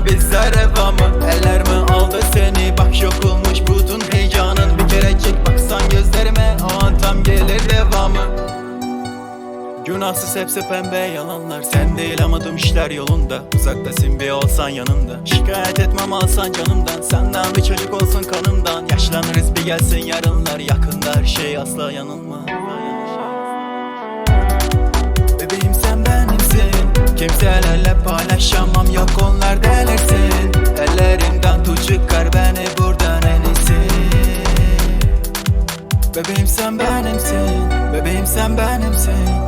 bununla bizler evamı Eller mi aldı seni? Bak yok olmuş bütün heyecanın. Bir kerecik baksan gözlerime o an tam gelir devamı. Günahsız hepsi pembe yalanlar Sen değil. Ama tüm işler yolunda. Uzaktasın bir olsan yanında Şikayet etmem alsan canımdan. Senden bir çocuk olsun kanımdan. Yaşlanırız bir gelsin yarınlar. Yakında her şey asla yanılma Kimselerle paylaşamam yok onlar delirsin. Ellerimden tut çıkar beni buradan en iyisi. Bebeğim sen benimsin Bebeğim sen benimsin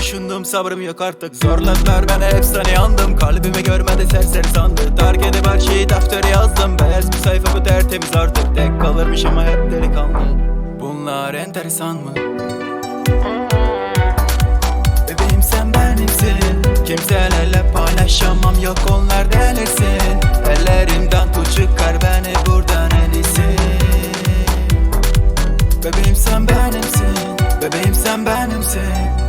düşündüm sabrım yok artık. Zorladılar beni efsane yandım. Kalbimi görmedi serseri sandı. Terk edip her şeyi deftere yazdım. Beyaz bir sayfa bu tertemiz artık. Tek kalırmış ama hep delikanlı. Bunlar enteresan mı? Bebeğim sen benimsin. Kimselerle paylaşamam. Yok onlar delirsin. Ellerimden tut çıkar beni buradan en iyisi. Bebeğim sen benimsin. Bebeğim sen benimsin.